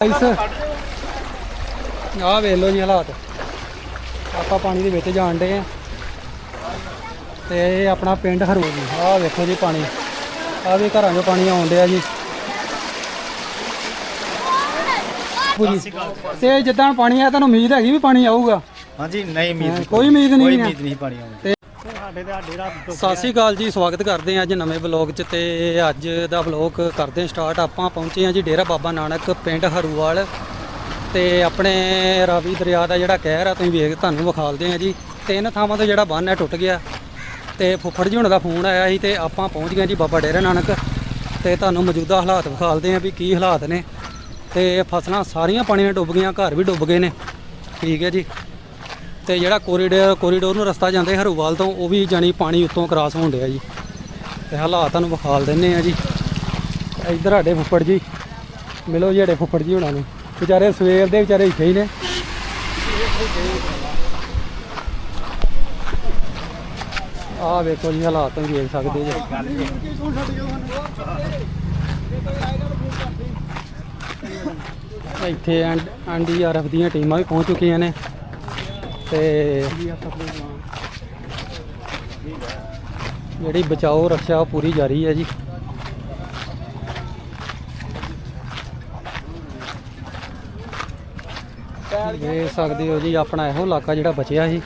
ਇਸ ਆਹ ਵੇਖ ਲਓ ਜੀ ਹਾਲਾਤ। ਆਪਾਂ ਪਾਣੀ ਦੇ ਵਿੱਚ ਜਾਣ ਡੇ ਆ ਤੇ ਇਹ ਆਪਣਾ ਪਿੰਡ ਹਰੋ ਜੀ ਆਹ ਵੇਖੋ ਜੀ ਪਾਣੀ। ਆਹ ਵੀ ਘਰਾਂ 'ਚੋਂ ਪਾਣੀ ਆਉਣ ਡਿਆ ਜੀ। ਜੀ। ਤੇ ਜਿੱਦਾਂ ਪਾਣੀ ਆਇਆ ਤੁਹਾਨੂੰ ਉਮੀਦ ਹੈਗੀ ਵੀ ਪਾਣੀ ਆਊਗਾ? ਹਾਂਜੀ ਨਹੀਂ ਉਮੀਦ ਕੋਈ ਉਮੀਦ ਨਹੀਂ ਕੋਈ। ਉਮੀਦ ਨਹੀਂ ਪਾਣੀ ਆਉਣ ਤੇ ਸਾਡੇ ਤੇ ਸਾਡੇ ਰਾਤ ਸਤਿ ਸ਼੍ਰੀ ਅਕਾਲ ਜੀ, ਸਵਾਗਤ ਕਰਦੇ ਹਾਂ ਅੱਜ ਨਵੇਂ ਬਲੌਗ 'ਚ ਤੇ ਅੱਜ ਦਾ ਬਲੌਗ ਕਰਦੇ ਹਾਂ ਸਟਾਰਟ। ਆਪਾਂ ਪਹੁੰਚੇ ਹਾਂ ਜੀ ਡੇਰਾ ਬਾਬਾ ਨਾਨਕ ਪਿੰਡ ਹਰੂਵਾਲ ਤੇ ਆਪਣੇ ਰਾਵੀ ਦਰਿਆ ਦਾ ਜਿਹੜਾ ਕਹਿਰ ਆ, ਤੁਸੀਂ ਵੇਖ ਤੁਹਾਨੂੰ ਵਿਖਾਲਦੇ ਹਾਂ ਜੀ। ਤਿੰਨ ਥਾਵਾਂ ਤੋਂ ਜਿਹੜਾ ਬੰਨ ਹੈ ਟੁੱਟ ਗਿਆ ਤੇ ਫੁੱਫੜ ਜੀ ਹੁਣਾਂ ਦਾ ਫੋਨ ਆਇਆ ਸੀ ਤੇ ਆਪਾਂ ਪਹੁੰਚ ਗਏ ਜੀ ਬਾਬਾ ਡੇਰਾ ਨਾਨਕ ਤੇ ਤੁਹਾਨੂੰ ਮੌਜੂਦਾ ਹਾਲਾਤ ਵਿਖਾਲਦੇ ਹਾਂ ਵੀ ਕੀ ਹਾਲਾਤ ਨੇ ਤੇ ਫਸਲਾਂ ਸਾਰੀਆਂ ਪਾਣੀ ਨਾਲ ਡੁੱਬ ਗਈਆਂ, ਘਰ ਵੀ ਡੁੱਬ ਗਏ ਨੇ। ਠੀਕ ਹੈ ਜੀ। ਤੇ ਜਿਹੜਾ ਕੋਰੀਡੋਰ ਕੋਰੀਡੋਰ ਨੂੰ ਰਸਤਾ ਜਾਂਦੇ ਹਰੂਵਾਲ ਤੋਂ, ਉਹ ਵੀ ਜਾਨੀ ਪਾਣੀ ਉੱਤੋਂ ਕ੍ਰਾਸ ਹੋਣ ਡਿਆ ਜੀ। ਤੇ ਹਾਲਾਤ ਤੁਹਾਨੂੰ ਵਿਖਾਲ ਦਿੰਨੇ ਆ ਜੀ। ਇੱਧਰ ਸਾਡੇ ਫੁੱਫੜ ਜੀ। ਮਿਲੋ ਜਿਹੜੇ ਫੁੱਫੜ ਜੀ ਹੁਣਾਂ ਨੂੰ। ਵਿਚਾਰੇ ਸਵੇਰ ਦੇ ਵਿਚਾਰੇ ਇੱਥੇ ਹੀ ਨੇ। ਆਹ ਵੇਖੋ ਜੀ ਹਾਲਾਤ ਤੁਸੀਂ ਦੇਖ ਸਕਦੇ ਜੀ। ਇੱਥੇ ਐਨਡੀਆਰਐਫ ਦੀਆਂ ਟੀਮਾਂ ਵੀ ਪਹੁੰਚ ਚੁੱਕੀਆਂ ਨੇ। ਤੇ ਜਿਹੜੀ ਬਚਾਓ ਰੱਖਿਆ ਉਹ ਪੂਰੀ ਜਾਰੀ ਹੈ ਜੀ। ਦੇਖ ਸਕਦੇ ਹੋ ਜੀ, ਆਪਣਾ ਇਹੋ ਇਲਾਕਾ ਜਿਹੜਾ ਬਚਿਆ ਸੀ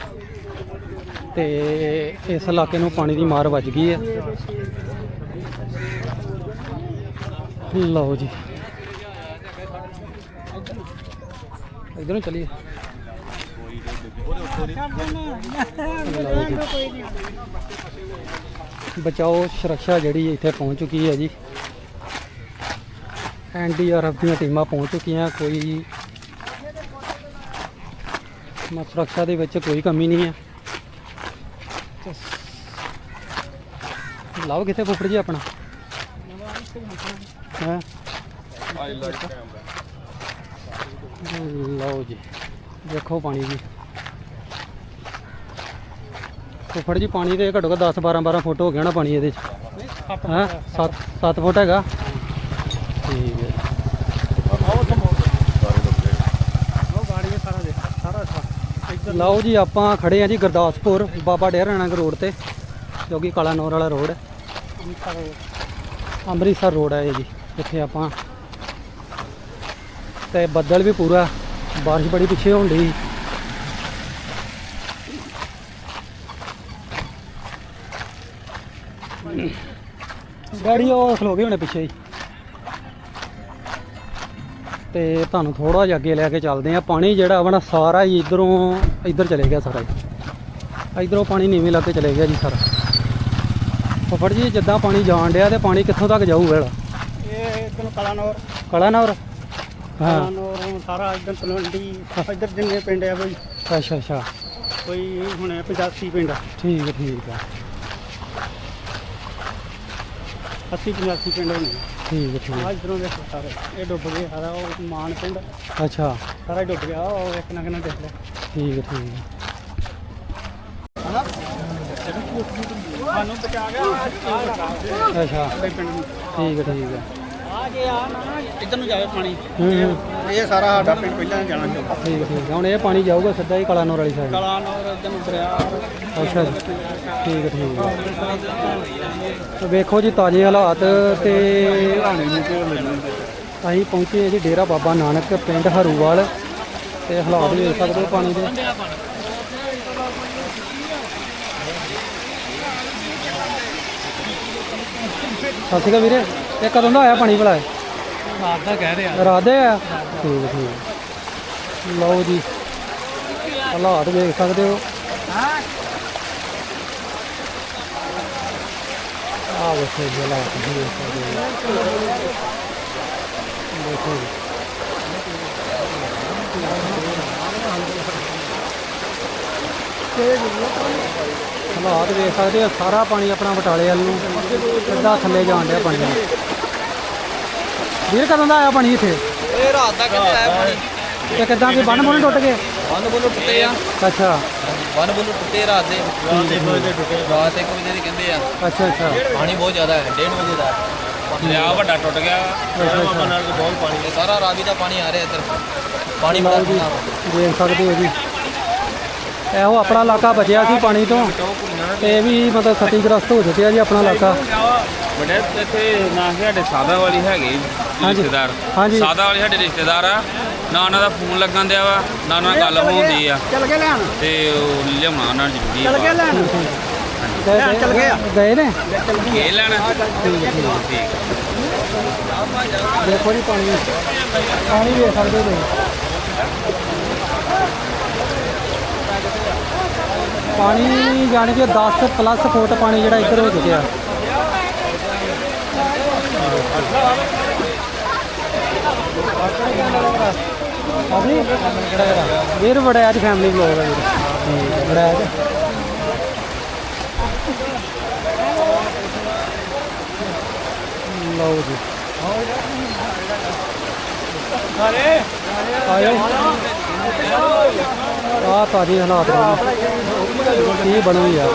ਤੇ ਇਸ ਇਲਾਕੇ ਨੂੰ ਪਾਣੀ ਦੀ ਮਾਰ ਵੱਜ ਗਈ ਹੈ। ਲਓ ਜੀ। ਇਧਰੋਂ ਚਲੀਏ। ਬਚਾਓ ਸੁਰੱਖਿਆ ਜਿਹੜੀ ਇੱਥੇ ਪਹੁੰਚ ਚੁੱਕੀ ਹੈ ਜੀ। ਐਨਡੀਆਰਐਫ ਦੀਆਂ ਟੀਮਾਂ ਪਹੁੰਚ ਚੁੱਕੀਆਂ ਕੋਈ ਮ ਸੁਰੱਖਿਆ ਦੇ ਵਿੱਚ ਕੋਈ ਕਮੀ ਨਹੀਂ ਹੈ। ਲਾਓ ਕਿੱਥੇ ਫੁੱਫੜ ਜੀ ਆਪਣਾ? ਹੈ? ਲਓ ਜੀ। ਦੇਖੋ ਪਾਣੀ ਜੀ ਫੁੱਫੜ ਜੀ ਪਾਣੀ ਦੇ ਘੱਟੋ ਘੱਟ 10 12 12 ਫੁੱਟ ਹੋ ਗਿਆ ਨਾ ਪਾਣੀ ਇਹਦੇ ਚ। ਹਾਂ? 7 7 ਫੁੱਟ ਹੈਗਾ। ਠੀਕ ਹੈ। ਲਓ ਜੀ ਆਪਾਂ ਖੜੇ ਆ ਜੀ ਗੁਰਦਾਸਪੁਰ ਬਾਬਾ ਡੇਰਾ ਨਾਨਕ ਰੋਡ ਤੇ ਜੋ ਕਿ ਕਾਲਾ ਨੌਰ ਵਾਲਾ ਰੋਡ ਹੈ। ਅੰਮ੍ਰਿਤਸਰ ਰੋਡ। ਹੈ ਜੀ ਜਿੱਥੇ ਆਪਾਂ। ਤੇ ਬੱਦਲ ਵੀ ਪੂਰਾ ਬਾਰਿਸ਼ ਬੜੀ ਪਿੱਛੇ ਹੋਣ ਡਈ। ਗਾੜੀ ਉਹ ਖਲੋ ਗਏ ਹੋਣੇ ਪਿੱਛੇ ਹੀ। ਤੇ ਤੁਹਾਨੂੰ ਥੋੜਾ ਜਿਹਾ ਅੱਗੇ ਲੈ ਕੇ ਚੱਲਦੇ ਆ ਪਾਣੀ ਜਿਹੜਾ ਆਪਣਾ ਸਾਰਾ ਹੀ ਇਧਰੋਂ ਇੱਧਰ ਚਲੇ ਗਿਆ ਸਾਰਾ ਹੀ। ਇਧਰੋਂ ਪਾਣੀ ਨੀਵੇਂ ਲੱਗ ਕੇ ਚਲੇ ਗਿਆ ਜੀ ਸਾਰਾ। ਫਫੜ ਜੀ ਜਿੱਦਾਂ ਪਾਣੀ ਜਾਣ ਡਿਆ ਤੇ ਪਾਣੀ ਕਿੱਥੋਂ ਤੱਕ ਜਾਊਗਾ ਇਹ ਇਧਰ ਕਲਾਨੌਰ। ਕਲਾਨੌਰ? ਹਾਂ। ਕਲਾਨੌਰ ਸਾਰਾ ਇਧਰ ਤਲਵੰਡੀ ਇਧਰ ਜਿੰਨੇ ਪਿੰਡ ਆ ਕੋਈ ਅੱਛਾ ਅੱਛਾ। ਕੋਈ ਹੁਣ 85 ਪਿੰਡ। ਠੀਕ ਹੈ ਠੀਕ ਹੈ। 80 85 ਪਿੰਡ ਹੋਣੇ ਠੀਕ ਹੈ ਠੀਕ ਆ ਇਧਰੋਂ ਦੇਖੋ ਸਾਰੇ ਇਹ ਡੁੱਬ ਗਏ ਸਾਰਾ ਉਹ ਮਾਨ ਪਿੰਡ। ਹੈ। ਅੱਛਾ। ਸਾਰਾ ਹੀ ਡੁੱਬ ਗਿਆ ਉਹ ਇੱਕ ਨਾ ਕਿੰਨਾ ਦੇਖ ਲੈ ਠੀਕ ਹੈ ਠੀਕ ਹੈ। ਸਾਨੂੰ ਬਚਾ ਗਿਆ ਅੱਛਾ। ਠੀਕ ਹੈ ਠੀਕ ਹੈ। ਇਧਰ ਨੂੰ ਜਾਵੇ ਪਾਣੀ। ਹੂੰ ਹੂੰ। ਇਹ ਸਾਰਾ ਸਾਡਾ ਪਿੰਡ ਪਹਿਲਾਂ ਜਾਣਾ ਚਾਹੁੰਦਾ ਠੀਕ ਹੈ ਠੀਕ। ਹੈ ਹੁਣ ਇਹ ਪਾਣੀ ਜਾਊਗਾ ਸਿੱਧਾ ਹੀ ਕਲਾਨੌਰ ਵਾਲੀ ਸਾਈਡ ਕਲਾਨੌਰ ਇਧਰ ਨੂੰ ਦਰਿਆ। ਅੱਛਾ ਜੀ। ਠੀਕ ਹੈ ਠੀਕ। ਹੈ ਤੇ ਵੇਖੋ ਜੀ ਤਾਜ਼ੇ ਹਾਲਾਤ ਤੇ ਅਸੀਂ ਪਹੁੰਚੇ ਹਾਂ ਜੀ ਡੇਰਾ ਬਾਬਾ ਨਾਨਕ ਪਿੰਡ ਹਰੂਵਾਲ। ਤੇ ਹਾਲਾਤ ਵੇਖ ਸਕਦੇ ਹੋ ਪਾਣੀ ਦੇ। ਸਤਿ ਸ਼੍ਰੀ ਅਕਾਲ ਵੀਰੇ। ਇਹ ਕਦੋਂ ਦਾ ਆਇਆ ਪਾਣੀ ਭਲਾ ਇਹ? ਰਾਤ ਦਾ ਕਹਿ ਰਿਹਾ। ਰਾਤ ਦੇ ਆ ਠੀਕ ਠੀਕ। ਲਓ ਜੀ ਹਾਲਾਤ ਵੇਖ ਸਕਦੇ ਹੋ। ਆ ਵੇਖੋ ਜੀ ਹਾਲਾਤ ਜੀ ਵੇਖ ਸਕਦੇ ਹੋ। ਦੇਖੋ ਜੀ ਹਾਲਾਤ ਵੇਖ ਸਕਦੇ ਹੋ ਸਾਰਾ ਪਾਣੀ ਆਪਣਾ ਬਟਾਲੇ ਵੱਲ ਨੂੰ ਸਿੱਧਾ ਥੱਲੇ ਜਾਣ ਡਿਆ ਪਾਣੀ। ਵੀਰ ਕਦੋਂ ਦਾ ਆਇਆ ਪਾਣੀ ਇੱਥੇ? ਇਹ ਰਾਤ ਦਾ ਕਿੱਥੇ ਆਇਆ ਪਾਣੀ। ਤੇ ਕਿੱਦਾਂ ਕਿ ਬੰਨ ਬੁੰਨ ਟੁੱਟ ਗਏ? ਬੰਨ ਬੁੱਲ ਟੁੱਟੇ ਆ। ਅੱਛਾ। ਬੰਨ ਬੁੱਲ ਟੁੱਟੇ ਰਾਤ ਦੇ। ਰਾਤ 1 ਵਜੇ ਟੁੱਟੇ ਰਾਤ 1 ਵਜੇ ਦੇ ਕਹਿੰਦੇ ਆ। ਅੱਛਾ ਅੱਛਾ। ਪਾਣੀ ਬਹੁਤ ਜ਼ਿਆਦਾ ਹੈ 1:30 ਵਜੇ ਦਾ। ਦਰਿਆ ਵੱਡਾ ਟੁੱਟ ਗਿਆ। ਅੱਛਾ। ਨਾਲ ਬਹੁਤ ਪਾਣੀ ਇਹ ਸਾਰਾ ਰਾਵੀ ਦਾ ਪਾਣੀ ਆ ਰਿਹਾ ਇੱਧਰ। ਪਾਣੀ ਬੜਾ ਦੇਖ ਸਕਦੇ ਹੋ ਜੀ। ਇਹੋ ਆਪਣਾ ਇਲਾਕਾ ਬਚਿਆ ਸੀ ਪਾਣੀ ਤੋਂ। ਤੇ ਵੀ ਮਤਲਬ ਖਤੀਗ੍ਰਸਤ ਹੋ ਚੁੱਕਿਆ ਜੀ ਆਪਣਾ ਇਲਾਕਾ। ਬੜੇ ਇੱਥੇ ਨਾ ਸਾਡੇ ਸਾਦਾ ਵਾਲੀ ਹੈਗੇ ਹਾਂਜੀ। ਰਿਸ਼ਤੇਦਾਰ। ਹਾਂਜੀ। ਸਾਦਾ ਵਾਲੀ ਸਾਡੇ ਰਿਸ਼ਤੇਦਾਰ ਆ। ਨਾ ਉਹਨਾਂ ਦਾ ਫੋਨ ਲੱਗਣ ਦਿਆ ਵਾ ਨਾ ਉਹਨਾਂ ਨਾਲ ਗੱਲ ਹੁੰਦੀ ਆ। ਚੱਲ ਕੇ ਲੈਣ। ਤੇ ਉਹ ਲਿਆਉਣਾ ਉਹਨਾਂ ਨੂੰ ਜ਼ਰੂਰੀ ਚੱਲ ਕੇ ਆ ਲੈਣ ਗਏ ਚੱਲ ਗਏ ਆ। ਗਏ ਨੇ? ਇਹ ਲੈਣਾ? ਠੀਕ ਦੇਖੋ ਜੀ ਪਾਣੀ। ਪਾਣੀ ਵੇਖ ਸਕਦੇ ਹੋ ਤੁਸੀਂ। ਪਾਣੀ ਜਾਣੀ ਕਿ 10 ਪਲੱਸ ਫੁੱਟ ਪਾਣੀ ਜਿਹੜਾ ਇੱਧਰ ਹੋ ਚੁੱਕਿਆ ਅਭੀ ਵੀਰ ਬੜਾ ਅੱਜ ਫੈਮਿਲੀ ਵਲੌਗ ਹੈ ਵੀਰ। ਬੜਾ ਅੱਜ। ਲਓ ਜੀ। ਆਏ। ਆ ਤਾਜੀ ਹਾਲਾਤ ਕੀ ਬਣੂ ਯਾਰ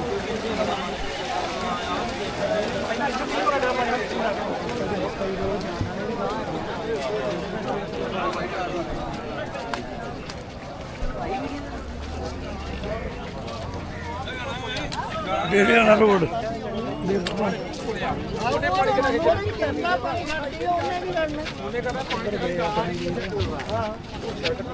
ਡੇਰਿਆਣਾ ਰੋਡ ਉਹਨੇ ਪਾਣੀ ਕਿਹਨਾਂ ਖਿੱਚਿਆ ਉਹਨੇ ਕਰਨਾ ਪਾਣੀ ਛੱਡੀ ਉਹਨੇ ਵੀ ਲੜਨਾ ਉਹਨੇ ਕਰਨਾ ਪਾਣੀ ਛੱਡਿਆ ਹਾਂ ਉਹ ਛੱਡ ਕੇ ਨਾ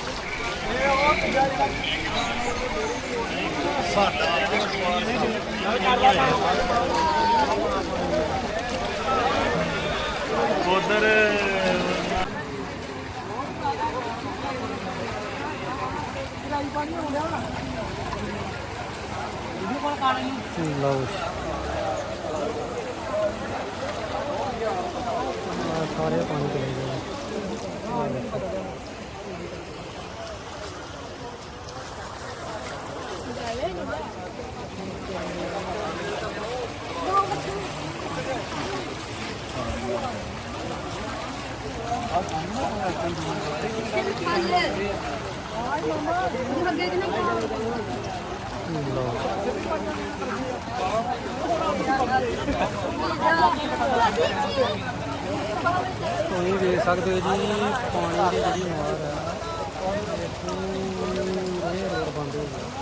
ਉਧਰ ਲਓ ਜੀ। ਸਾਰੇ ਪਾਣੀ ਚਲੇ ਗਏ ਆਹ ਦੇਖੋ। ਤੁਸੀਂ ਦੇਖ ਸਕਦੇ ਹੋ ਜੀ ਪਾਣੀ ਦੀ ਜਿਹੜੀ ਮਾਰ ਹੈ ਇਹ ਰੋਡ ਬੰਦ ਹੋ ਗਿਆ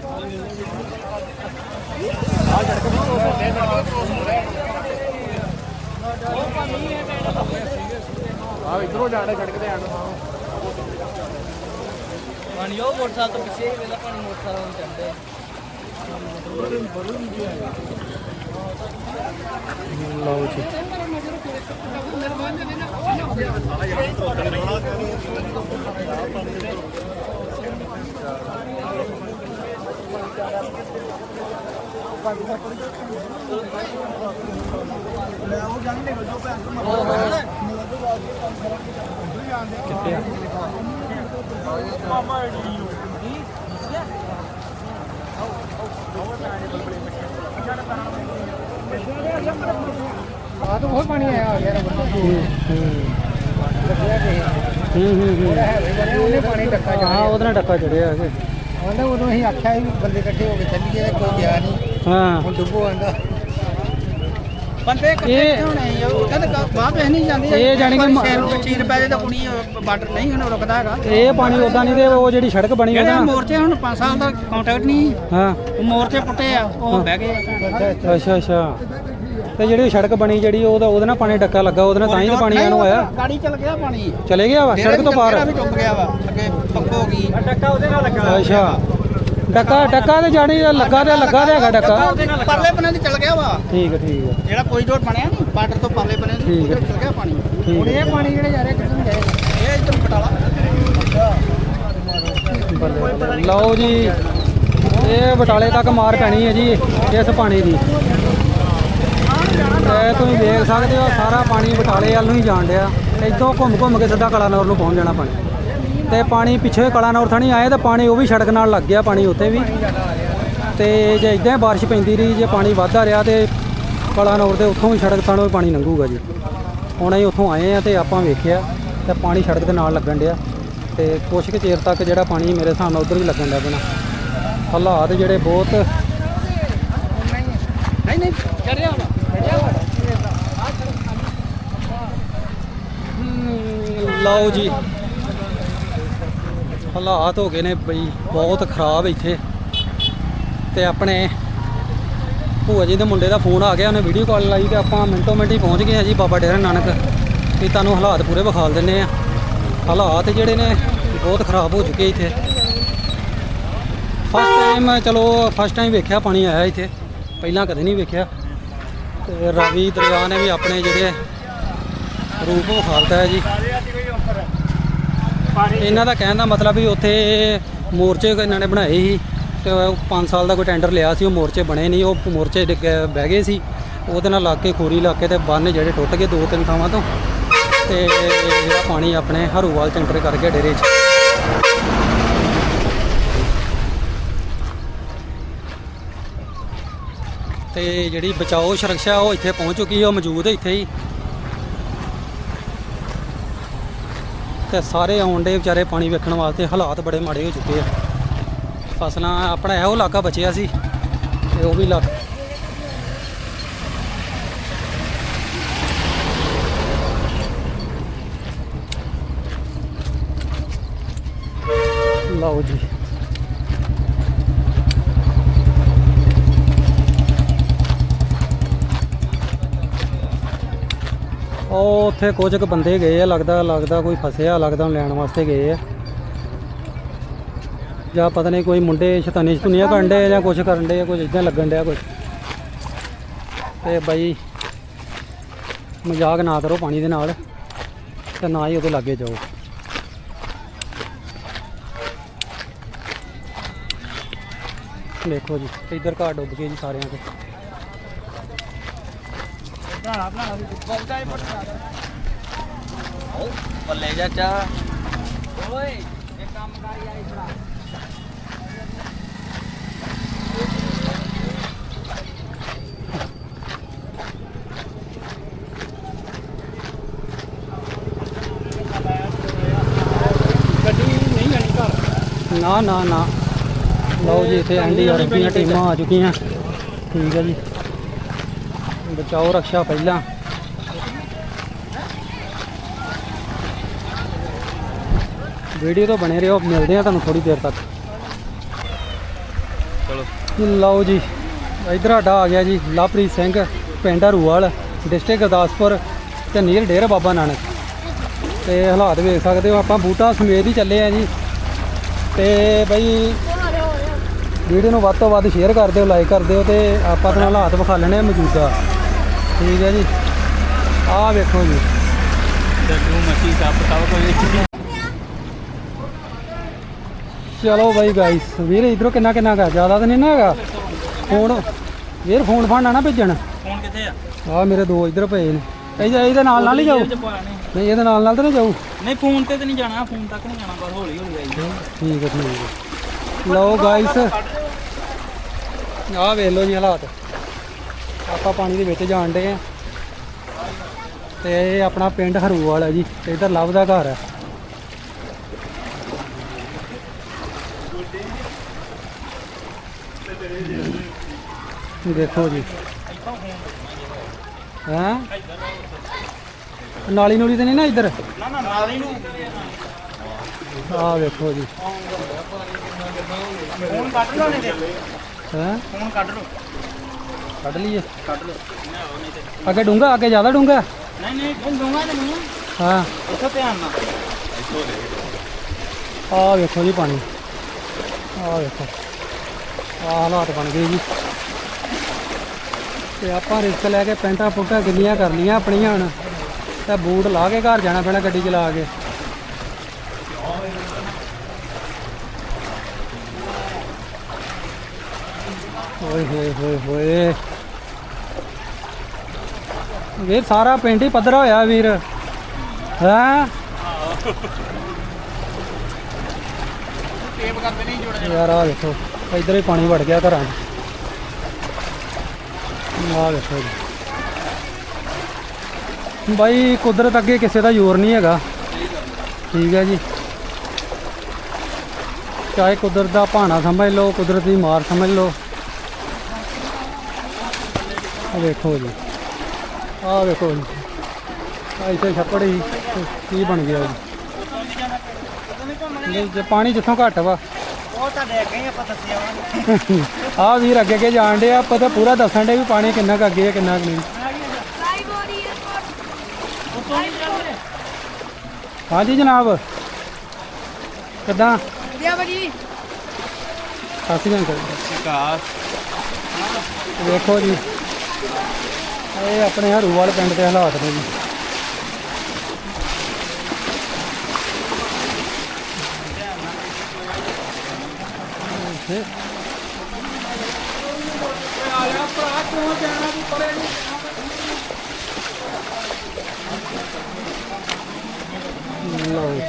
ਜੀ ਇੱਧਰ ਆਪਣਾ ਸਕੂਲ ਹੈ ਪਾਣੀ ਉਹ ਮੋਟਰਸਾਈਕਲ ਤੋਂ ਪਿੱਛੇ ਹੀ ਵੇਲਾ ਪਾਣੀ ਮੋਟਰਸਾਈਕਲ ਨੂੰ ਚੜਦੇ ਲਓ ਜੀ। ਆ? ਤਾਂ ਬਹੁਤ ਪਾਣੀ ਆਇਆ ਯਾਰ ਹੂੰ ਹੂੰ ਹੂੰ ਉਹਨੇ ਪਾਣੀ ਡੱਕਾ ਹਾਂ ਉਹਦੇ ਨਾਲ ਡੱਕਾ ਚੜਿਆ ਹੈਗੇ ਆਂਦਾ ਉਦੋਂ ਅਸੀਂ ਆਖਿਆ ਸੀ ਵੀ ਬੰਦੇ ਇਕੱਠੇ ਹੋ ਕੇ ਚੱਲੀਏ ਤੇ ਕੋਈ ਗਿਆ ਨਹੀਂ। ਹਾਂ। ਹੁਣ ਡੁੱਬੋ ਆਂਦਾ ਬੰਦੇ ਇਕੱਠੇ ਇਹ- ਕਿਉਂ ਨਹੀਂ ਉਹ ਕਹਿੰਦੇ ਬਾਹ ਪੈ ਨਹੀਂ ਜਾਂਦੀ। ਇਹ ਜਾਣੀ ਕਿ ਮ- ਸ਼ਹਿਰ ਵਿੱਚ ਚੀਰ ਪੈ ਜੇ ਤਾਂ ਕੁਣੀ ਬਾਰਡਰ ਨਹੀਂ ਹੁਣ ਰੁਕਦਾ ਹੈਗਾ। ਇਹ ਪਾਣੀ ਉਦਾਂ ਨਹੀਂ ਤੇ ਉਹ ਜਿਹੜੀ ਸੜਕ ਬਣੀ ਜਿਹੜੇ ਉਹਦਾ ਮੋਰਚੇ ਹੁਣ 5 ਸਾਲ ਦਾ ਕੰਟੈਕਟ ਨਹੀਂ। ਹਾਂ। ਉਹ ਮੋਰਚੇ ਪੁੱਟੇ ਆ ਉਹ ਬਹਿ ਗਏ। ਅੱਛਾ ਅੱਛਾ। ਤੇ ਜਿਹੜੀ ਸੜਕ ਬਣੀ ਜਿਹੜੀ ਉਹਦਾ ਉਹਦੇ ਨਾਲ ਪਾਣੀ ਡੱਕਾ ਲੱਗਾ ਉਹਦੇ ਨਾਲ ਤਾਂ ਹੀ ਤਾਂ ਪਾਣੀ ਇਹਨੂੰ ਆਇਆ। ਗਾੜੀ ਚਲ ਗਿਆ ਪਾਣੀ। ਚਲੇ ਗਿਆ ਵਾ ਸੜਕ ਤੋਂ ਪਾਰ। ਵੀ ਡੁੱਬ ਗਿਆ ਵਾ ਅੱਗੇ ਪੰਪ ਹੋ ਗਈ। ਡੱਕਾ ਉਹਦੇ ਨਾਲ ਲੱਗਾ। ਅੱਛਾ। ਡੱਕਾ ਡੱਕਾ ਤੇ ਜਾਣੀ ਲੱਗਾ ਤੇ ਲੱਗਾ ਤੇ ਹੈਗਾ ਡੱਕਾ। ਪਰਲੇ ਬੰਨੇ ਤੇ ਚਲ ਗਿਆ ਵਾ। ਠੀਕ ਹੈ ਠੀਕ ਹੈ ਜਿਹੜਾ ਕੋਈ ਜੋੜ ਬਣਿਆ ਨਹੀਂ ਬਾਰਡਰ ਤੋਂ ਪਰਲੇ ਹੈ। ਉਧਰ ਚਲ ਗਿਆ ਪਾਣੀ। ਹੁਣ ਇਹ ਪਾਣੀ ਜਿਹੜੇ ਜਾ ਰਹੇ ਕਿੱਥੇ ਨੂੰ ਗਏ ਇਹ ਇੱਧਰ ਬਟਾਲਾ। ਲਓ ਜੀ ਇਹ ਬਟਾਲੇ ਤੱਕ ਮਾਰ ਪੈਣੀ ਹੈ ਜੀ ਇਸ ਪਾਣੀ ਦੀ। ਤੇ ਤੁਸੀਂ ਦੇਖ ਸਕਦੇ ਹੋ, ਸਾਰਾ ਪਾਣੀ ਬਟਾਲੇ ਵੱਲ ਨੂੰ ਹੀ ਜਾਣ ਡਿਆ। ਇੱਥੋਂ ਘੁੰਮ ਘੁੰਮ ਕੇ ਸਿੱਧਾ ਕਲਾਨੌਰ ਨੂੰ ਪਹੁੰਚ ਜਾਣਾ ਪਾਣੀ। ਤੇ ਪਾਣੀ ਪਿੱਛੇ ਕਲਾਨੌਰ ਥਾਣੀ ਆਏ, ਤਾਂ ਪਾਣੀ ਉਹ ਵੀ ਸੜਕ ਨਾਲ ਲੱਗ ਗਿਆ, ਪਾਣੀ ਉੱਥੇ ਵੀ। ਤੇ ਜੇ ਇਦਾਂ ਹੀ ਬਾਰਿਸ਼ ਪੈਂਦੀ ਰਹੀ, ਜੇ ਪਾਣੀ ਵੱਧਦਾ ਰਿਹਾ, ਤੇ ਕਲਾਨੌਰ ਦੇ ਉੱਥੋਂ ਹੀ ਸੜਕ ਥਾਣੋਂ ਵੀ ਪਾਣੀ ਲੰਘੂਗਾ ਜੀ। ਹੁਣ ਅਸੀਂ ਉੱਥੋਂ ਆਏ ਆ ਤੇ ਆਪਾਂ ਵੇਖਿਆ, ਤੇ ਪਾਣੀ ਸੜਕ ਦੇ ਨਾਲ ਲੱਗਣ ਡਿਆ। ਤੇ ਕੁਛ ਕੁ ਚਿਰ ਤੱਕ ਜਿਹੜਾ ਪਾਣੀ ਮੇਰੇ ਹਿਸਾਬ ਨਾਲ ਉਧਰ ਹੀ ਲੱਗਣ ਲੱਗ ਪੈਣਾ ਹਾਲਾਤ ਜਿਹੜੇ ਬਹੁਤ ਨਹੀਂ ਨਹੀਂ ਚੜਿਆ ਵਾ ਚੜਿਆ ਵਾ ਹਮ, ਲਓ ਜੀ। ਹਾਲਾਤ ਹੋ ਗਏ ਨੇ ਬਈ, ਬਹੁਤ ਖਰਾਬ ਇੱਥੇ। ਤੇ ਆਪਣੇ ਭੂਆ ਜੀ ਦੇ ਮੁੰਡੇ ਦਾ ਫੋਨ ਆ ਗਿਆ, ਉਹਨੇ ਵੀਡੀਓ ਕਾਲ ਲਾਈ ਤੇ ਆਪਾਂ ਮਿੰਟੋ ਮਿੰਟ ਹੀ ਪਹੁੰਚ ਗਏ ਆ ਜੀ ਬਾਬਾ ਡੇਰਾ ਨਾਨਕ। ਵੀ ਤੁਹਾਨੂੰ ਹਾਲਾਤ ਪੂਰੇ ਵਿਖਾਲ ਦਿੰਨੇ ਆ ਹਾਲਾਤ ਜਿਹੜੇ ਨੇ ਬਹੁਤ ਖਰਾਬ ਹੋ ਚੁੱਕੇ ਇੱਥੇ। ਫਸਟ ਟਾਈਮ ਚਲੋ ਫਸਟ ਟਾਈਮ ਵੇਖਿਆ ਪਾਣੀ ਆਇਆ ਇੱਥੇ। ਪਹਿਲਾਂ ਕਦੇ ਨਹੀਂ ਵੇਖਿਆ। ਤੇ ਰਾਵੀ ਦਰਿਆ ਨੇ ਵੀ ਆਪਣੇ ਜਿਹੜੇ ਰੂਪ ਵਿਖਾਲਤਾ ਹੈ ਜੀ। ਇਹਨਾਂ ਦਾ ਕਹਿਣ ਦਾ ਮਤਲਬ ਵੀ ਉੱਥੇ ਮੋਰਚੇ ਇਹਨਾਂ ਨੇ ਬਣਾਏ ਸੀ ਤੇ 5 ਸਾਲ ਦਾ ਕੋਈ ਟੈਂਡਰ ਲਿਆ ਸੀ, ਉਹ ਮੋਰਚੇ ਬਣੇ ਨਹੀਂ, ਉਹ ਮੋਰਚੇ ਡਿੱਗ ਬਹਿ ਗਏ ਸੀ। ਉਹਦੇ ਨਾਲ ਲਾ ਕੇ ਖੋਰੀ ਲਾ ਕੇ ਤੇ ਬੰਨ ਜਿਹੜੇ ਟੁੱਟ ਗਏ ਦੋ ਤਿੰਨ ਥਾਵਾਂ ਤੋਂ। ਤੇ ਜਿਹੜਾ ਪਾਣੀ ਆਪਣੇ ਹਰੂਵਾਲ ਚ ਐਂਟਰ ਕਰ ਗਿਆ ਡੇਰੇ 'ਚ। ਤੇ ਜਿਹੜੀ ਬਚਾਓ ਸੁਰੱਖਿਆ ਉਹ ਇੱਥੇ ਪਹੁੰਚ ਚੁੱਕੀ ਹੈ ਉਹ ਮੌਜੂਦ ਹੈ ਇੱਥੇ ਹੀ। ਤੇ ਸਾਰੇ ਆਉਣ ਦੇ ਵਿਚਾਰੇ ਪਾਣੀ ਵੇਖਣ ਵਾਸਤੇ। ਹਾਲਾਤ ਬੜੇ ਮਾੜੇ ਹੋ ਚੁੱਕੇ ਆ। ਫਸਲਾਂ, ਆਪਣਾ ਇਹੋ ਇਲਾਕਾ ਬਚਿਆ ਸੀ ਤੇ ਉਹ ਵੀ ਲੱਗ ਲਓ ਜੀ। ਉਹ ਉੱਥੇ ਕੁਝ ਕੁ ਬੰਦੇ ਗਏ ਆ, ਲੱਗਦਾ ਲੱਗਦਾ ਕੋਈ ਫਸਿਆ, ਲੱਗਦਾ ਉਹਨੂੰ ਲੈਣ ਵਾਸਤੇ ਗਏ ਆ। ਜਾਂ ਪਤਾ ਨਹੀਂ ਕੋਈ ਮੁੰਡੇ ਸ਼ੈਤਾਨੀ ਸ਼ਤੁਨੀਆਂ ਕਰਨ ਦੇ ਜਾਂ ਕੁਝ ਕਰਨ ਦੇ ਕੁਝ ਇਦਾਂ ਲੱਗਣ ਡਿਆ ਕੁਝ ਤੇ ਬਾਈ, ਮਜ਼ਾਕ ਨਾ ਕਰੋ ਪਾਣੀ ਦੇ ਨਾਲ ਤੇ ਨਾ ਹੀ ਉਹਦੇ ਲਾਗੇ ਜਾਓ। ਦੇਖੋ ਜੀ, ਇੱਧਰ ਘਰ ਡੁੱਬ ਗਏ ਜੀ ਸਾਰਿਆਂ ਦੇ। ਬੱਲੇ ਚਾਚਾ ਓਏ ਗੱਡੀ ਨਹੀਂ ਜਾਣੀ ਘਰ ਨਾ ਨਾ ਨਾ ਲਓ ਜੀ ਇੱਥੇ ਐਨਡੀਆਰਐਫ ਦੀਆਂ ਟੀਮਾਂ ਆ ਚੁੱਕੀਆਂ ਠੀਕ ਹੈ ਜੀ ਬਚਾਓ ਰੱਖਿਆ ਪਹਿਲਾਂ। ਵੀਡੀਓ ਤੋਂ ਬਣੇ ਰਹੋ ਮਿਲਦੇ ਆ ਤੁਹਾਨੂੰ ਥੋੜੀ ਦੇਰ ਤੱਕ। ਚਲੋ। ਲਓ ਜੀ ਇਧਰ ਸਾਡਾ ਆ ਗਿਆ ਜੀ ਲਵਪ੍ਰੀਤ ਸਿੰਘ ਪਿੰਡ ਹਰੂਵਾਲ ਡਿਸਟ੍ਰਿਕਟ ਗੁਰਦਾਸਪੁਰ ਤੇ ਨੀਰ ਡੇਰਾ ਬਾਬਾ ਨਾਨਕ। ਤੇ ਹਾਲਾਤ ਵੇਖ ਸਕਦੇ ਹੋ ਆਪਾਂ ਬੂਟਾ ਸਮੇਤ ਹੀ ਚੱਲੇ ਆ ਜੀ। ਤੇ ਬਈ ਵੀਡੀਓ ਨੂੰ ਵੱਧ ਤੋਂ ਵੱਧ ਸ਼ੇਅਰ ਕਰ ਦਿਓ ਲਾਈਕ ਕਰ ਦਿਓ ਤੇ ਆਪਾਂ ਤੁਹਾਨੂੰ ਹਾਲਾਤ ਵਿਖਾ ਲੈਣੇ ਮੌਜੂਦਾ। ਠੀਕ ਹੈ ਜੀ। ਆਹ ਵੇਖੋ ਜੀ। ਡੱਡੂ ਮੱਛੀ ਸੱਪ ਸਭ ਕੁਝ। ਚਲੋ ਬਾਈ ਗਾਈਸ ਵੀਰ ਇਧਰੋਂ ਕਿੰਨਾ ਕਿੰਨਾ ਗਾ ਜ਼ਿਆਦਾ ਤਾਂ ਨਹੀਂ ਨਾ ਹੈਗਾ। ਹੁਣ ਵੀਰ ਫੋਨ ਫਾਨ ਨਾ ਭੇਜਣ। ਫੋਨ ਕਿੱਥੇ ਆ? ਆ ਮੇਰੇ ਦੋ ਇੱਧਰ ਪਏ ਨੇ। ਇਹਦੇ ਇਹਦੇ ਨਾਲ ਨਾਲ ਹੀ ਨੇ ਨਹੀਂ ਇਹਦੇ ਨਾਲ ਨਾਲ ਤਾਂ ਨਹੀਂ ਜਾਊ। ਨਹੀਂ ਫੋਨ ਤੇ ਤੇ ਨਹੀਂ ਜਾਣਾ। ਫੋਨ ਤੱਕ ਨਹੀਂ ਜਾਣਾ ਬਸ ਹੌਲੀ ਹੌਲੀ ਆਈ। ਠੀਕ ਹੈ ਠੀਕ ਹੈ। ਲਓ ਗਾਇਸ ਆਹ ਵੇਖ ਲਓ ਜੀ ਹਾਲਾਤ। ਆਪਾਂ ਪਾਣੀ ਦੇ ਵਿੱਚ ਜਾਣ ਡੇ ਆ। ਤੇ ਇਹ ਆਪਣਾ ਪਿੰਡ ਹਰੂਵਾਲ ਹੈ ਜੀ ਤੇ ਇਧਰ ਲਵ ਦਾ ਘਰ ਹੈ ਦੇਖੋ ਜੀ। ਹਾਂ? ਨਾਲੀ ਨੂਲੀ ਤੇ ਨਹੀਂ ਨਾ ਇੱਧਰ? ਨਾ ਨਾ ਨਾਲ ਨੂੰ ਆਹ ਵੇਖੋ ਜੀ। ਫੋਨ ਕੱਢ ਲਓ ਨਹੀਂ ਤੇ। ਹੈਂ? ਫੋਨ ਕੱਢ ਲਓ। ਕੱਢ ਲਈਏ। ਕੱਢ ਲਓ ਅੱਗੇ ਡੂੰਗਾ ਅੱਗੇ ਜ਼ਿਆਦਾ ਡੂੰਗਾ ਨਹੀਂ ਨਹੀਂ ਦੂੰਗਾ ਤੇ ਨਹੀਂ। ਹਾਂ। ਉੱਥੇ ਧਿਆਨ ਨਾਲ। ਆਹ ਵੇਖੋ ਜੀ ਪਾਣੀ। ਆਹ ਵੇਖੋ। ਆਹ ਹਾਲਾਤ ਬਣ ਗਏ ਜੀ। ਤੇ ਆਪਾਂ ਰਿਸਕ ਲੈ ਕੇ ਪੈਂਟਾਂ ਪੁੰਟਾਂ ਗਿੱਲੀਆਂ ਕਰ ਲੀਆਂ ਆਪਣੀਆਂ ਹੁਣ। ਤੇ ਬੂਟ ਲਾ ਕੇ ਘਰ ਜਾਣਾ ਪੈਣਾ ਗੱਡੀ ਚਲਾ ਕੇ। ਓਏ ਹੋਏ ਹੋਏ ਹੋਏ। ਵੀਰ, ਸਾਰਾ ਪਿੰਡ ਹੀ ਪੱਧਰਾ ਹੋਇਆ, ਵੀਰ। ਹੈਂ? ਟੇਪ ਕਰਦੇ ਨਹੀਂ ਜੁੜ ਯਾਰ ਆ ਵੇਖੋ, ਇੱਧਰ ਹੀ ਪਾਣੀ ਵੜ ਗਿਆ ਘਰਾਂ 'ਚ। ਆ ਵੇਖੋ ਜੀ। ਬਾਈ, ਕੁਦਰਤ ਅੱਗੇ ਕਿਸੇ ਦਾ ਜ਼ੋਰ ਨਹੀਂ ਹੈਗਾ। ਠੀਕ ਹੈ ਜੀ। ਚਾਹੇ ਕੁਦਰਤ ਦਾ ਭਾਣਾ ਸਮਝ ਲਓ, ਕੁਦਰਤ ਦੀ ਮਾਰ ਸਮਝ ਲਓ। ਆ ਵੇਖੋ ਜੀ। ਆ ਵੇਖੋ ਜੀ। ਆ ਇੱਥੇ ਛੱਪੜ ਹੀ ਕੀ ਬਣ ਗਿਆ ਜੀ। ਜੇ- ਪਾਣੀ ਜਿੱਥੋਂ ਘੱਟ ਵਾ। ਉਹ ਤੁਹਾਡੇ ਅੱਗੇ ਹੀ ਆਪਾਂ ਦੱਸਿਆ ਵਾ। ਆ ਵੀਰ ਅੱਗੇ ਅੱਗੇ ਜਾਣ ਡੇ ਆ ਪਤਾ ਪੂਰਾ ਦੱਸਣ ਡੇ ਵੀ ਪਾਣੀ ਕਿੰਨਾ ਕੁ ਅੱਗੇ ਹੈ ਕਿੰਨਾ ਕੁ ਨਹੀਂ। ਲਾਈਵ ਹੋ ਰਹੀ ਹੈ ਹਾਂਜੀ ਜਨਾਬ। ਕਿੱਦਾਂ? ਵਧੀਆ ਬੜੀ ਸਾਸੀ ਅੰਕਲ। ਵੇਖੋ ਜੀ। ਇਹ ਆਪਣੇ ਹਰੂਵਾਲ ਪਿੰਡ ਦੇ ਹਾਲਾਤ ਨੇ ਜੀ ਇੱਥੇ ਲਓ ਜੀ।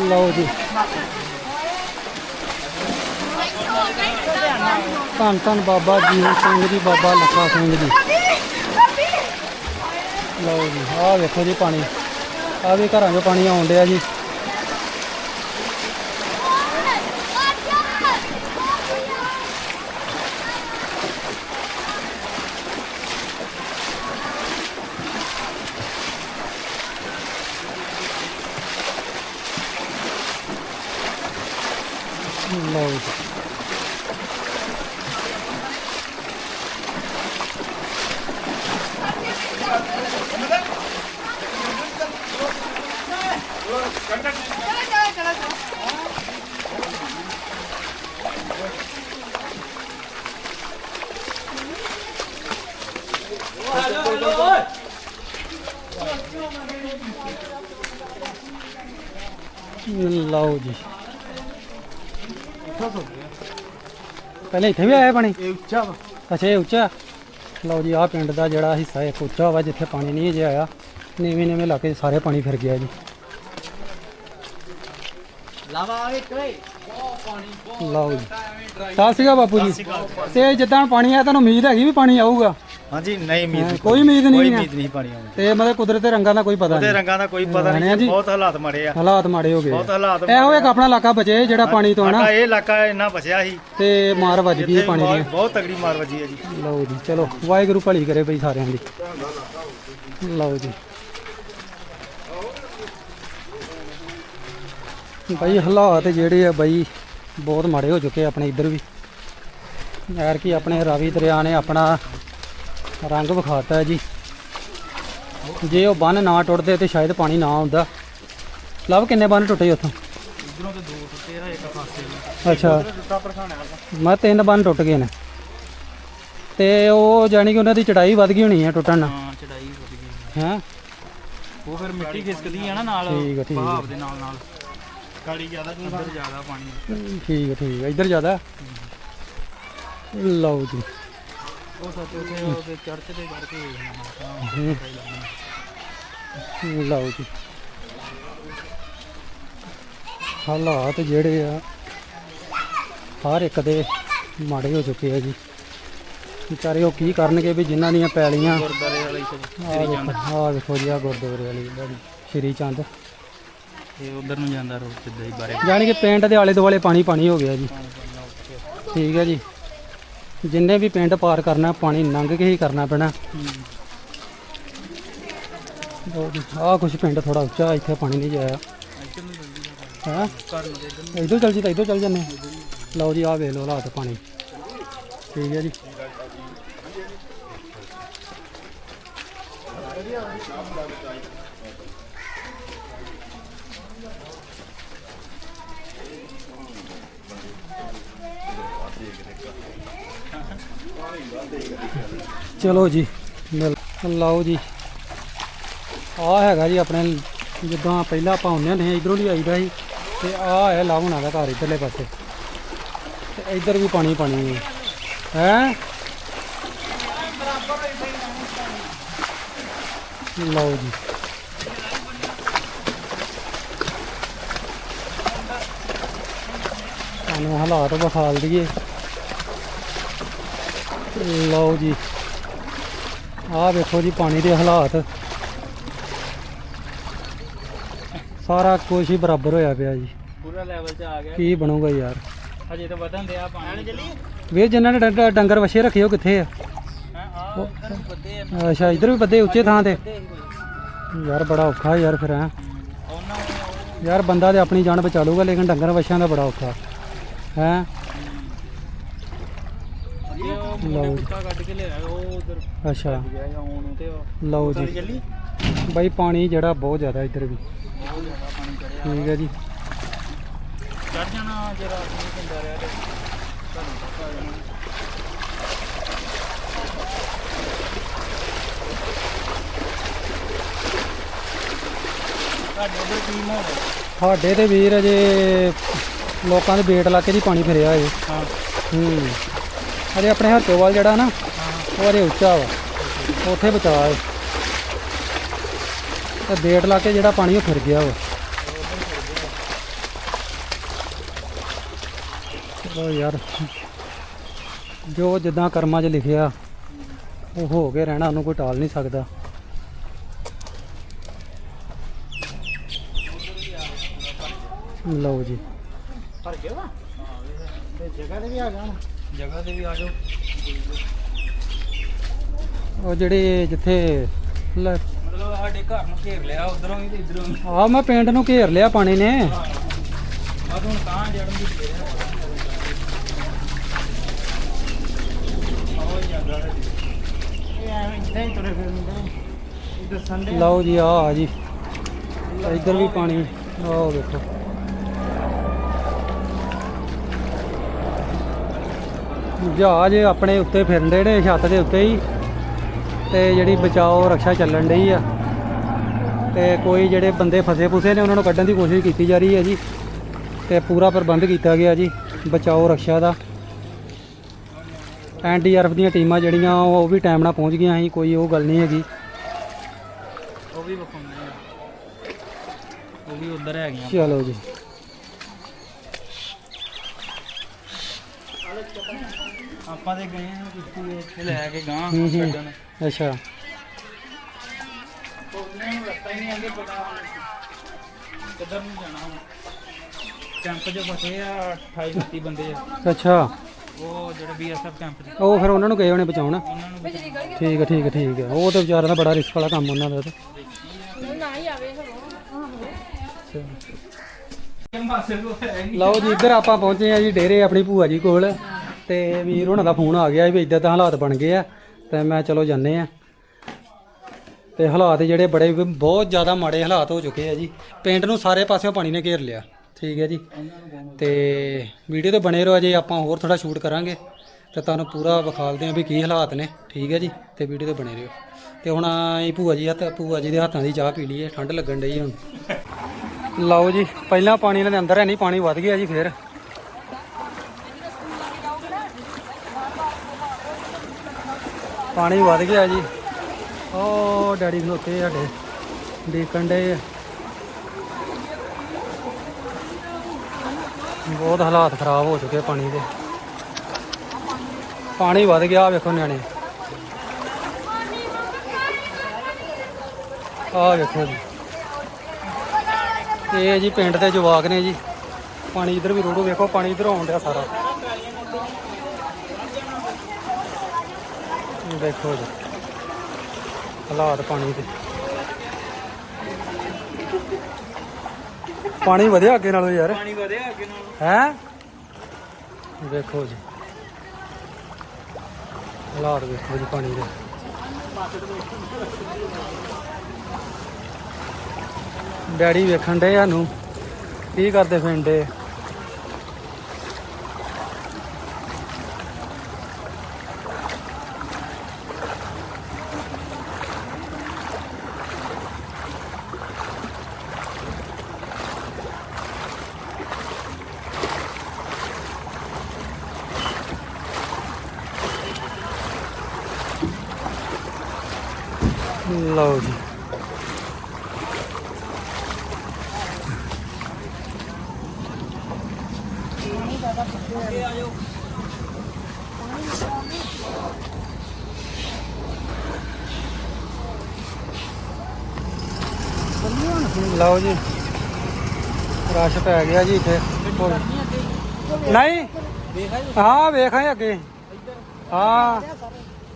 ਲਓ ਜੀ ਧੰਨ ਧੰਨ ਬਾਬਾ ਜੀਵਨ ਸਿੰਘ ਜੀ, ਬਾਬਾ ਲੱਖਾ ਸਿੰਘ ਜੀ। ਲਓ ਜੀ, ਆਹ ਵੇਖੋ ਜੀ ਪਾਣੀ। ਆਹ ਵੀ ਘਰਾਂ 'ਚੋਂ ਪਾਣੀ ਆਉਣ ਡਿਆ ਜੀ ਲਓ ਜੀ ਲਓ ਜੀ ਪਹਿਲੇ ਇੱਥੇ ਵੀ ਆਇਆ ਪਾਣੀ? ਇਹ ਉੱਚਾ ਵਾ। ਅੱਛਾ ਇਹ ਉੱਚਾ। ਲਓ ਜੀ ਆਹ ਪਿੰਡ ਦਾ ਜਿਹੜਾ ਹਿੱਸਾ ਇੱਕ ਉੱਚਾ ਵਾ ਜਿੱਥੇ ਪਾਣੀ ਨਹੀਂ ਅਜੇ ਆਇਆ। ਨੀਵੇਂ ਨੀਵੇਂ ਇਲਾਕੇ 'ਚ ਸਾਰੇ ਪਾਣੀ ਫਿਰ ਗਿਆ ਜੀ। ਲਾਵਾ ਆਵੇ ਕਰੇ ਲਓ ਜੀ। ਸਤਿ ਸ਼੍ਰੀ ਅਕਾਲ ਬਾਪੂ ਜੀ। ਤੇ ਜਿੱਦਾਂ ਪਾਣੀ ਆਇਆ ਤੁਹਾਨੂੰ ਉਮੀਦ ਹੈਗੀ ਵੀ ਪਾਣੀ ਆਊਗਾ? ਹਾਂਜੀ ਨਹੀਂ ਉਮੀਦ ਕੋਈ ਉਮੀਦ ਕੋਈ ਨਹੀਂ ਹੈ ਉਮੀਦ ਨਹੀਂ ਪਾਣੀ ਆਉਂਦੀ ਤੇ ਮਤਲਬ ਕੁਦਰਤ ਦੇ ਰੰਗਾਂ ਦਾ ਕੋਈ ਪਤਾ ਉਹਦੇ ਨਹੀਂ। ਰੰਗਾਂ ਦਾ ਕੋਈ ਪਤਾ ਨਹੀਂ। ਬਹੁਤ ਹਾਲਾਤ ਮਾੜੇ ਆ। ਹਾਲਾਤ ਮਾੜੇ ਹੋ ਗਏ ਬਹੁਤ ਹਾਲਾਤ ਇਹੋ ਇੱਕ ਆਪਣਾ ਇਲਾਕਾ ਬਚੇ ਜਿਹੜਾ ਪਾਣੀ ਤੋਂ ਨਾ ਇਹ ਇਲਾਕਾ ਇੰਨਾ ਬਚਿਆ ਸੀ। ਤੇ ਮਾਰ ਵੱਜ ਗਈ ਪਾਣੀ ਦੀ। ਬਹੁਤ ਤਗੜੀ ਮਾਰ ਵੱਜੀ ਹੈ ਜੀ। ਲਓ ਜੀ ਚਲੋ ਵਾਹਿਗੁਰੂ ਭਲੀ ਕਰੇ ਬਈ ਸਾਰਿਆਂ ਦੀ। ਲਓ ਜੀ। ਬਈ ਹਾਲਾਤ ਜਿਹੜੇ ਆ ਬਈ ਬਹੁਤ ਮਾੜੇ ਹੋ ਚੁੱਕੇ ਆਪਣੇ ਇੱਧਰ ਵੀ। ਯਾਰ ਕੀ ਆਪਣੇ ਰਾਵੀ ਦਰਿਆ ਨੇ ਆਪਣਾ ਰੰਗ ਵਿਖਾਤਾ ਹੈ ਜੀ। ਜੇ ਉਹ ਬੰਨ ਨਾ ਟੁੱਟਦੇ ਤੇ ਸ਼ਾਇਦ ਪਾਣੀ ਨਾ ਆਉਂਦਾ। ਲਵ ਕਿੰਨੇ ਬੰਨ ਟੁੱਟੇ ਉੱਥੋਂ? ਇਧਰੋਂ ਤੇ ਦੋ ਟੁੱਟੇ ਆ ਇੱਕ ਪਾਸੇ ਅੱਛਾ। ਟੁੱਟਾ ਪਰਖਾਣੇ ਮੈਂ ਤਿੰਨ ਬੰਨ ਟੁੱਟ ਗਏ ਨੇ। ਤੇ ਉਹ ਜਾਨੀ ਕਿ ਉਹਨਾਂ ਦੀ ਚੜਾਈ ਵੱਧ ਗਈ ਹੋਣੀ ਹੈ ਟੁੱਟਣ। ਨਾਲ ਹਾਂ ਚੜਾਈ ਵਧ ਗਈ ਹੈਂ? ਉਹ ਫਿਰ ਮਿੱਟੀ ਖਿਸਕਦੀ ਆ ਨਾ ਨਾਲ ਠੀਕ ਆ, ਠੀਕ ਆ। ਬਹਾਵ ਦੇ ਨਾਲ ਨਾਲ। ਕਾਲੀ ਜ਼ਿਆਦਾ ਇੱਧਰ ਜ਼ਿਆਦਾ ਪਾਣੀ। ਠੀਕ ਹੈ ਠੀਕ ਹੈ ਇੱਧਰ ਜ਼ਿਆਦਾ। ਲਓ ਜੀ। ਉਹ ਸੱਚ ਉੱਥੇ ਉਹਦੇ ਚਰਚ ਤੇ ਕਰਕੇ ਹੂੰ। ਲਓ ਜੀ। ਹਾਲਾਤ ਜਿਹੜੇ ਆ ਹਰ ਇੱਕ ਦੇ ਮਾੜੇ ਹੋ ਚੁੱਕੇ ਆ ਜੀ। ਵਿਚਾਰੇ ਉਹ ਕੀ ਕਰਨਗੇ ਵੀ ਜਿਨ੍ਹਾਂ ਦੀਆਂ ਪੈਲੀਆਂ ਗੁਰਦਾਰੇ ਵਾਲੀ ਆਹ ਦੇਖੋ ਆਹ ਦੇਖੋ ਜੀ ਆ ਗੁਰਦੁਆਰੇ ਵਾਲੀ ਸ਼੍ਰੀ ਚੰਦ। ਤੇ ਉਧਰ ਨੂੰ ਜਾਂਦਾ ਰੋਡ ਸਿੱਧਾ ਹੀ ਬਾਰੇ। ਜਾਣੀ ਕਿ ਪਿੰਡ ਦੇ ਆਲੇ ਦੁਆਲੇ ਪਾਣੀ ਪਾਣੀ ਹੋ ਗਿਆ ਜੀ। ਠੀਕ ਹੈ ਜੀ। ਜਿੰਨੇ ਵੀ ਪਿੰਡ ਪਾਰ ਕਰਨਾ, ਪਾਣੀ ਲੰਘ ਕੇ ਹੀ ਕਰਨਾ ਪੈਣਾ। ਆ ਕੁਝ ਪਿੰਡ ਥੋੜਾ ਉੱਚਾ, ਇੱਥੇ ਪਾਣੀ ਨਹੀਂ ਜਾਇਆ। ਹਾਂ? ਇਧਰ ਚੱਲ ਜੀ ਤਾਂ ਇਧਰ ਚੱਲ ਜੰਨੇ ਲਓ ਜੀ ਆ ਵੇਖ ਲਓ ਹਾਲਾਤ ਪਾਣੀ। ਠੀਕ ਹੈ ਜੀ। ਚਲੋ ਜੀ, ਮਿਲ ਲਓ ਜੀ। ਆ ਹੈਗਾ ਜੀ ਆਪਣੇ, ਜਿੱਦਾਂ ਪਹਿਲਾਂ ਆਪਾਂ ਹੁੰਦੇ ਹੁੰਦੇ ਸੀ, ਇਧਰੋਂ ਦੀ ਆਈਦਾ ਸੀ, ਤੇ ਆ ਹੈ ਲਾਵਣਾ ਦਾ ਘਰ ਇਧਰਲੇ ਪਾਸੇ। ਤੇ ਇਧਰ ਵੀ ਪਾਣੀ ਪਾਣੀ ਹੈ ਹੈ? ਲਓ ਜੀ। ਤੁਹਾਨੂੰ ਹਾਲਾਤ ਵਿਖਾਲ ਦਈਏ। ਲਓ ਜੀ। ਆਹ ਵੇਖੋ ਜੀ ਪਾਣੀ ਦੇ ਹਾਲਾਤ। ਸਾਰਾ ਕੁਝ ਹੀ ਬਰਾਬਰ ਹੋਇਆ ਪਿਆ ਜੀ। ਪੂਰਾ ਲੈਵਲ 'ਚ ਆ ਗਿਆ। ਕੀ ਬਣੂਗਾ ਯਾਰ। ਹਜੇ ਤਾਂ ਵਧਣ ਦਿਆ ਪਾਣੀ। ਚੱਲੀ ਵੀਰ ਜਿਨ੍ਹਾਂ ਨੇ ਡੰਗਰ- ਵਛੇ ਰੱਖੇ ਉਹ ਕਿੱਥੇ ਆ? ਅੱਛਾ ਇਧਰ ਵੀ ਬੱਦੇ ਉੱਚੇ ਥਾਂ ਤੇ? ਯਾਰ ਬੜਾ ਔਖਾ ਯਾਰ ਫਿਰ ਹੈ। ਯਾਰ ਬੰਦਾ ਤੇ ਆਪਣੀ ਜਾਨ ਬਚਾ ਲੂਗਾ ਲੇਕਿਨ ਡੰਗਰ ਵਛਿਆਂ ਦਾ ਬੜਾ ਔਖਾ। ਹੈ? ਲਓ ਜੀ। ਕੁੱਤਾ ਕੱਢ ਕੇ ਲਿਆ ਉਹ ਉਧਰ ਅੱਛਾ। ਗਿਆ ਜਾਂ ਉਹਨੂੰ ਤੇ ਉਹ ਲਓ ਜੀ। ਚੱਲੀ? ਬਾਈ ਪਾਣੀ ਜਿਹੜਾ ਬਹੁਤ ਜ਼ਿਆਦਾ ਇੱਧਰ ਵੀ। ਬਹੁਤ ਜ਼ਿਆਦਾ ਪਾਣੀ ਚੜਿਆ ਠੀਕ ਹੈ ਜੀ। ਚੜ ਜਾਣਾ ਜੇ ਰਾਤ ਨੂੰ ਰਿਹਾ ਤੇ ਘਰੋਂ ਤੱਕ ਆ ਜਾਣਾ ਸਾਡੇ ਤੇ ਵੀਰ ਅਜੇ ਲੋਕਾਂ ਦੇ ਬੇਟ ਲਾ ਕੇ ਜੀ ਪਾਣੀ ਫਿਰਿਆ ਏ ਹਾਂ। ਹੂੰ। ਅਜੇ ਆਪਣੇ ਹੱਥੋਵਾਲ ਜਿਹੜਾ ਨਾ, ਉਹ ਅਜੇ ਉੱਚਾ ਵਾ। ਉੱਥੇ ਬਚਾ ਏ ਤੇ ਬੇਟ ਲਾ ਕੇ ਜਿਹੜਾ ਪਾਣੀ ਉਹ ਫਿਰ ਗਿਆ ਵਾ। ਚਲੋ ਯਾਰ, ਜੋ ਜਿੱਦਾਂ ਕਰਮਾਂ 'ਚ ਲਿਖਿਆ, ਉਹ ਹੋ ਕੇ ਰਹਿਣਾ, ਉਹਨੂੰ ਕੋਈ ਟਾਲ ਨਹੀਂ ਸਕਦਾ। ਲਓ ਜੀ। ਭਰ ਗਿਆ ਵਾ ਤੇ ਜਗ੍ਹਾ ਤੇ ਵੀ ਆ ਗਿਆ ਹੁਣ ਜਗ੍ਹਾ ਤੇ ਵੀ ਆ ਜਾਓ। ਉਹ ਜਿਹੜੇ ਜਿੱਥੇ ਲੈ ਮਤਲਬ ਸਾਡੇ ਘਰ ਨੂੰ ਘੇਰ ਲਿਆ ਉਧਰੋਂ ਵੀ ਤੇ ਇਧਰੋਂ ਵੀ। ਆ ਮੈਂ ਪਿੰਡ ਨੂੰ ਘੇਰ ਲਿਆ ਪਾਣੀ ਨੇ। ਬਸ ਹੁਣ ਤਾਂ ਜੜਨ ਦੀ ਦੇ ਰਿਹਾ ਆਓ ਜਾਂਦਾ ਹੈ ਇਹ ਐਵੇਂ ਇੱਦਾਂ ਹੀ ਤੁਰੇ ਫਿਰਦੇ ਦੇ ਲਓ ਜੀ ਆ ਆ ਜੀ। ਇੱਧਰ ਵੀ ਪਾਣੀ। ਆਹ ਵੇਖੋ ਜਹਾਜ਼ ਆਪਣੇ ਉੱਤੇ ਫਿਰਦੇ ਨੇ ਛੱਤ ਦੇ ਉੱਤੇ ਹੀ। ਤੇ ਜਿਹੜੀ ਬਚਾਓ ਰੱਖਿਆ ਚੱਲਣ ਡਈ ਆ। ਤੇ ਕੋਈ ਜਿਹੜੇ ਬੰਦੇ ਫਸੇ ਫੁਸੇ ਨੇ ਉਹਨਾਂ ਨੂੰ ਕੱਢਣ ਦੀ ਕੋਸ਼ਿਸ਼ ਕੀਤੀ ਜਾ ਰਹੀ ਹੈ ਜੀ। ਤੇ ਪੂਰਾ ਪ੍ਰਬੰਧ ਕੀਤਾ ਗਿਆ ਜੀ ਬਚਾਓ ਰੱਖਿਆ ਦਾ। ਐਨਡੀਆਰਐਫ ਦੀਆਂ ਟੀਮਾਂ ਜਿਹੜੀਆਂ ਉਹ ਵੀ ਟਾਈਮ ਨਾਲ ਪਹੁੰਚ ਗਈਆਂ ਸੀ ਕੋਈ ਉਹ ਗੱਲ ਨਹੀਂ ਹੈਗੀ। ਉਹ ਵੀ ਵਿਖਾਉਂਦੇ ਆ। ਉਹ ਵੀ ਉਧਰ ਹੈਗੀਆਂ। ਚਲੋ ਜੀ। ਆਪਾਂ ਤੇ ਗਏ ਆ ਕਿਸ਼ਤੀ ਇੱਥੇ ਲੈ ਕੇ ਗਾਂ ਹੂੰ ਹੂੰ। ਛੱਡਣ। ਅੱਛਾ। ਉਹਨਾਂ ਨੂੰ ਰਸਤਾ ਹੀ ਨਹੀਂ ਅੱਗੇ ਪਤਾ। ਕਿੱਧਰ ਨੂੰ ਜਾਣਾ ਹੁਣ? ਕੈਂਪ 'ਚ ਫਸੇ ਆ 28 29 ਬੰਦੇ ਆ। ਅੱਛਾ। ਉਹ ਜਿਹੜੇ ਬੀਐਸਐਫ ਕੈਂਪ 'ਚ। ਉਹ ਫਿਰ ਉਹਨਾਂ ਨੂੰ ਗਏ ਹੋਣੇ ਬਚਾਉਣ। ਉਹਨਾਂ ਨੂੰ ਠੀਕ ਹੈ ਠੀਕ ਹੈ ਠੀਕ ਹੈ ਉਹ ਤੇ ਵਿਚਾਰਿਆਂ ਦਾ ਬੜਾ ਰਿਸਕ ਵਾਲਾ ਕੰਮ ਉਹਨਾਂ ਦਾ ਤੇ। ਨਾ ਹੀ ਆਵੇ ਮਾਸੇ ਕੋ ਹੈ ਨਹੀਂ। ਲਓ ਜੀ ਇੱਧਰ ਆਪਾਂ ਪਹੁੰਚੇ ਆ ਜੀ ਡੇਰੇ ਆਪਣੀ ਭੂਆ ਜੀ ਕੋਲ। ਤੇ ਵੀਰ ਉਹਨਾਂ ਦਾ ਫੋਨ ਆ ਗਿਆ ਵੀ ਇਦਾਂ ਤਾਂ ਹਾਲਾਤ ਬਣ ਗਏ ਆ, ਤੇ ਮੈਂ ਚਲੋ ਜਾਂਦੇ ਆ। ਤੇ ਹਾਲਾਤ ਜਿਹੜੇ ਬੜੇ ਵੀ ਬਹੁਤ ਜ਼ਿਆਦਾ ਮਾੜੇ ਹਾਲਾਤ ਹੋ ਚੁੱਕੇ ਆ ਜੀ। ਪਿੰਡ ਨੂੰ ਸਾਰੇ ਪਾਸਿਓਂ ਪਾਣੀ ਨੇ ਘੇਰ ਲਿਆ, ਠੀਕ ਹੈ ਜੀ। ਤੇ ਵੀਡੀਓ ਤੇ ਬਣੇ ਰਹੋ ਜੀ ਆਪਾਂ ਹੋਰ ਥੋੜਾ ਸ਼ੂਟ ਕਰਾਂਗੇ। ਤੇ ਤੁਹਾਨੂੰ ਪੂਰਾ ਵਿਖਾਲਦੇ ਆ ਵੀ ਕੀ ਹਾਲਾਤ ਨੇ, ਠੀਕ ਹੈ ਜੀ। ਤੇ ਵੀਡੀਓ ਤੇ ਬਣੇ ਰਹੋ। ਤੇ ਹੁਣ ਇਹ ਭੂਆ ਜੀ ਹੱਥ, ਭੂਆ ਜੀ ਦੇ ਹੱਥਾਂ ਦੀ ਚਾਹ ਪੀ ਲਈਏ, ਠੰਡ ਲੱਗਣ ਡਈ ਹੁਣ। ਲਓ ਜੀ, ਪਹਿਲਾਂ ਪਾਣੀ ਇਹਨਾਂ ਦੇ ਅੰਦਰ ਹੈ ਨਹੀਂ, ਪਾਣੀ ਵੱਧ ਗਿਆ ਜੀ ਫੇਰ। ਪਾਣੀ ਵੱਧ ਗਿਆ ਜੀ। ਓ, ਡੈਡੀ ਖਲੋਤੇ ਸਾਡੇ। ਦੇਖਣ ਦੇ ਬਹੁਤ ਹਾਲਾਤ ਖਰਾਬ ਹੋ ਚੁੱਕੇ ਪਾਣੀ ਦੇ। ਪਾਣੀ ਵੱਧ ਗਿਆ ਆਹ ਵੇਖੋ ਨਿਆਣੇ। ਆਹ ਵੇਖੋ ਜੀ। ਇਹ ਜੀ ਪਿੰਡ ਦੇ ਜਵਾਕ ਨੇ ਜੀ। ਪਾਣੀ ਇਧਰ ਵੀ ਰੋੜੋ, ਵੇਖੋ ਪਾਣੀ ਇਧਰ ਆਉਣ ਡਿਆ ਸਾਰਾ। ਦੇਖੋ ਜੀ। ਹਾਲਾਤ ਪਾਣੀ ਦੇ। ਪਾਣੀ ਵਧਿਆ ਅੱਗੇ ਨਾਲੋਂ ਯਾਰ। ਪਾਣੀ ਵਧਿਆ ਅੱਗੇ ਨਾਲੋਂ। ਹੈ? ਵੇਖੋ ਜੀ। ਹਾਲਾਤ ਵੇਖੋ ਜੀ ਪਾਣੀ ਦੇ। ਡੈਡੀ ਵੇਖਣ ਦੇ ਸਾਨੂੰ ਕੀ ਕਰਦੇ ਫਿਰਦੇ ਲਓ ਜੀ। ਲਓ ਜੀ। ਰਸ਼ ਪੈ ਗਿਆ ਜੀ ਇੱਥੇ। ਨਹੀਂ। ਹਾਂ, ਵੇਖਾਂ ਅੱਗੇ। ਹਾਂ।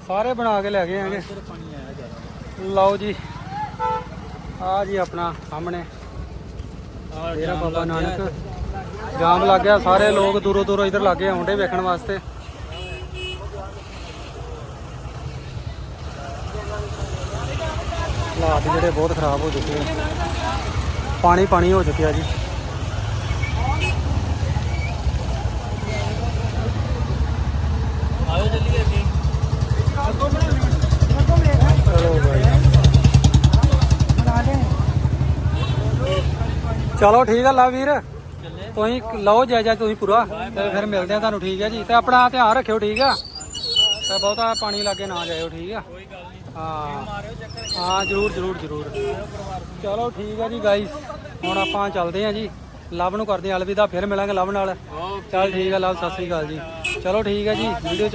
ਸਾਰੇ ਬਣਾ ਕੇ ਲੈ ਗਏ ਆਂਗੇ। ਲਓ ਜੀ। ਆ ਜੀ ਆਪਣਾ ਸਾਹਮਣੇ। ਡੇਰਾ ਬਾਬਾ ਨਾਨਕ। ਜਾਮ ਲੱਗ ਗਿਆ ਸਾਰੇ ਲੋਕ ਦੂਰੋਂ ਦੂਰੋਂ ਇਧਰ ਲੱਗੇ ਆਉਂਦੇ ਵੇਖਣ ਵਾਸਤੇ। ਹਾਲਾਤ ਜਿਹੜੇ ਬਹੁਤ ਖਰਾਬ ਹੋ ਚੁੱਕੇ ਆ। ਪਾਣੀ ਪਾਣੀ ਹੋ ਚੁੱਕਿਆ ਜੀ ਆਓ ਚੱਲੀਏ ਅੱਗੇ ਚਲੋ ਬਾਈ ਚਲੋ ਠੀਕ ਆ, ਲਾ ਵੀਰ। ਤੁਸੀਂ ਲਓ ਜਾਇਜ਼ਾ, ਤੁਸੀਂ ਪੂਰਾ। ਤੇ ਫਿਰ ਮਿਲਦੇ ਆ ਤੁਹਾਨੂੰ, ਠੀਕ ਹੈ ਜੀ। ਤੇ ਆਪਣਾ ਧਿਆਨ ਰੱਖਿਓ, ਠੀਕ ਆ? ਤੇ ਬਹੁਤਾ ਪਾਣੀ ਲਾਗੇ ਨਾ ਜਾਇਓ, ਠੀਕ ਆ? ਹਾਂ। ਹਾਂ, ਜਰੂਰ ਜਰੂਰ ਜਰੂਰ। ਚਲੋ ਠੀਕ ਆ ਜੀ ਗਾਈਸ ਹੁਣ ਆਪਾਂ ਚੱਲਦੇ ਆ ਜੀ। ਲਵ ਨੂੰ ਕਰਦੇ ਆ ਅਲਵਿਦਾ, ਫਿਰ ਮਿਲਾਂਗੇ ਲਵ ਨਾਲ। ਚੱਲ ਠੀਕ ਆ, ਲਵ, ਸਤਿ ਸ੍ਰੀ ਅਕਾਲ ਜੀ। ਚਲੋ ਠੀਕ ਆ ਜੀ ਵੀਡੀਓ